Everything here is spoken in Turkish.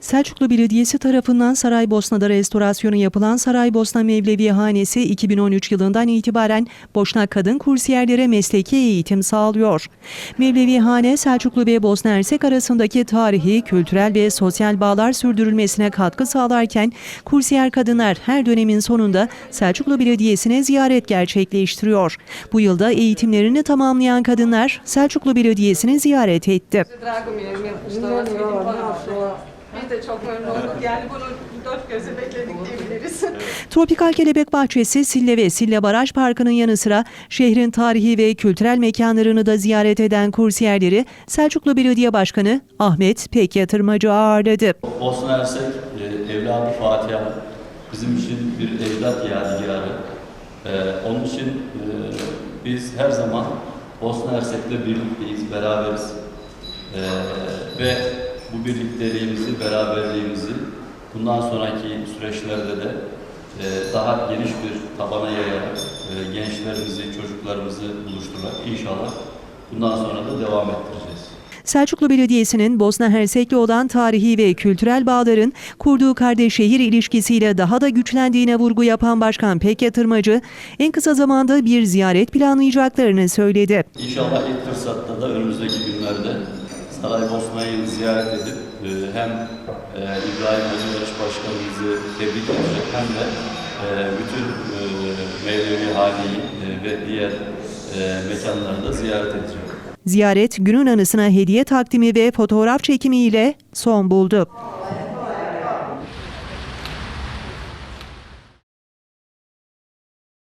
Selçuklu Belediyesi tarafından Saraybosna'da restorasyonu yapılan Saraybosna Mevlevi Hanesi 2013 yılından itibaren Boşnak kadın kursiyerlere mesleki eğitim sağlıyor. Mevlevi Hane, Selçuklu ve Bosna Hersek arasındaki tarihi, kültürel ve sosyal bağlar sürdürülmesine katkı sağlarken kursiyer kadınlar her dönemin sonunda Selçuklu Belediyesi'ne ziyaret gerçekleştiriyor. Bu yılda eğitimlerini tamamlayan kadınlar Selçuklu Belediyesi'ni ziyaret etti. Biz de çok memnun olduk. Yani bunu dört gözle bekledik diyebiliriz. Tropikal Kelebek Bahçesi, Sille ve Sille Baraj Parkı'nın yanı sıra şehrin tarihi ve kültürel mekanlarını da ziyaret eden kursiyerleri Selçuklu Belediye Başkanı Ahmet Pek Yatırmacı ağırladı. Bosna Hersek evladı Fatiha bizim için bir evlat yadigarı. E, onun için e, biz her zaman Bosna Hersek'le birlikteyiz, beraberiz. E, ve bu birlikteliğimizi, beraberliğimizi bundan sonraki süreçlerde de e, daha geniş bir tabana yayarak e, gençlerimizi, çocuklarımızı buluşturarak inşallah bundan sonra da devam ettireceğiz. Selçuklu Belediyesi'nin Bosna Hersek'le olan tarihi ve kültürel bağların kurduğu kardeş şehir ilişkisiyle daha da güçlendiğine vurgu yapan Başkan Pek Yatırmacı, en kısa zamanda bir ziyaret planlayacaklarını söyledi. İnşallah ilk fırsatta da önümüzdeki günlerde Saraybosna'yı ziyaret edip e, hem e, İbrahim Barış Başkanımızı tebrik edecek hem de e, bütün Mevlevi Hane'yi e, ve diğer mekanları da ziyaret edecek. Ziyaret günün anısına hediye takdimi ve fotoğraf çekimiyle son buldu.